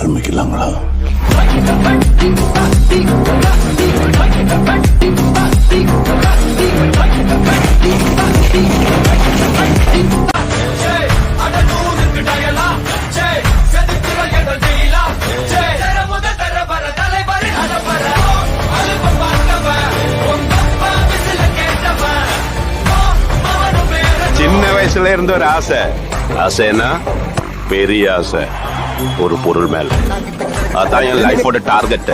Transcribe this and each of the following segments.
ஆரம்பிக்கலாங்களா? சின்ன வயசுல இருந்த ஒரு ஆசை. ஆசைன்னா பெரிய ஆசை. ஒரு பொருள் மேல. அதான் என் லைஃபோட டார்கெட்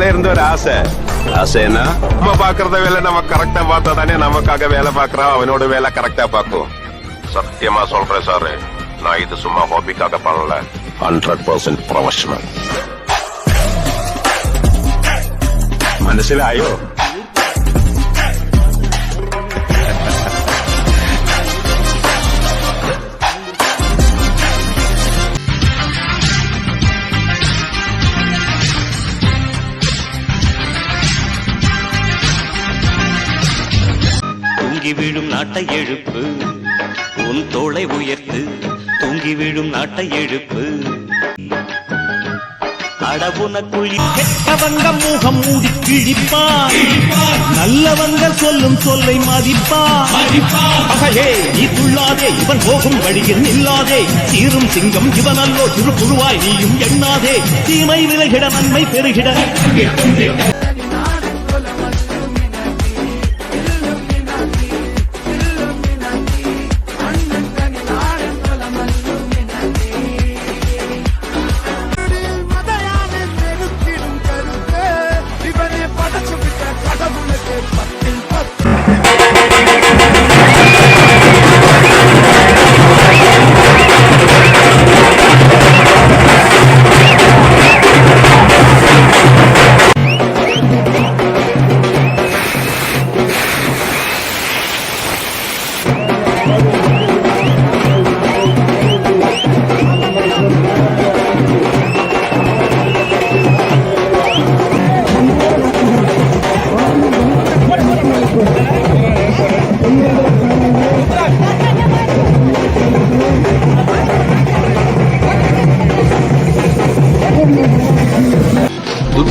சின்ன வயசுல இருந்த ஒரு ஆசை ஆசைன்னா நம்ம பாக்குறத வேலை நம்ம கரெக்டா பார்த்தா தானே நமக்காக வேலை பாக்குறோம் அவனோட வேலை கரெக்டா பார்க்கும் சத்தியமா சொல்றேன் சார் நான் இது சும்மா ஹாபிக்காக பண்ணல ஹண்ட்ரட் பர்சன்ட் ப்ரொஃபஷனல் മനസ്സിലായോ நாட்டை எழுப்பு. உன் தோளை உயர்த்து தூங்கி விழும் நாட்டை எழுப்பு. அடவுனக்குள் கெட்டவங்க முகம் மூடி கிழிப்பான் நல்லவங்க சொல்லும் சொல்லை மதிப்பான் பகையே நீ துள்ளாதே இவன் போகும் வழியில் நில்லாதே. தீரும் சிங்கம் இவன் அல்லோ சிறு புழுவாய் நீயும் எண்ணாதே. தீமை விலகிட நன்மை பெருகிட.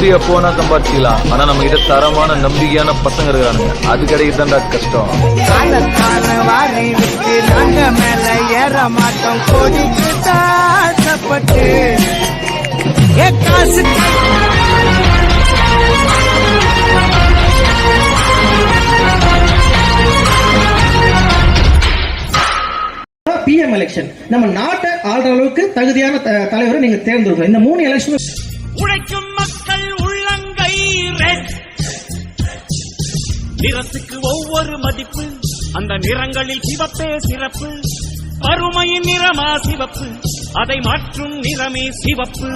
துட்டிய போனா சம்பாதிச்சிக்கலாம் ஆனா நம்ம கிட்ட தரமான நம்பிக்கையான பசங்க இருக்கானுங்க அது கிடைக்குதான்டா கஷ்டம். நாங்க மேல ஏற மாட்டோம். கோடிக்கு காசு. பிஎம் எலெக்ஷன் நம்ம நாட்டை ஆள்ற அளவுக்கு தகுதியான த- தலைவரை நீங்க தேர்ந்தெடுக்கணும். இந்த மூணு எலெக்ஷன் உழைக்கும் மக்கள் உள்ளங்கை நிறத்துக்கு ஒவ்வொரு மதிப்பு அந்த நிறங்களில் சிவப்பே சிறப்பு. வறுமையின் நிறமா சிவப்பு அதை மாற்றும் நிறமே சிவப்பு.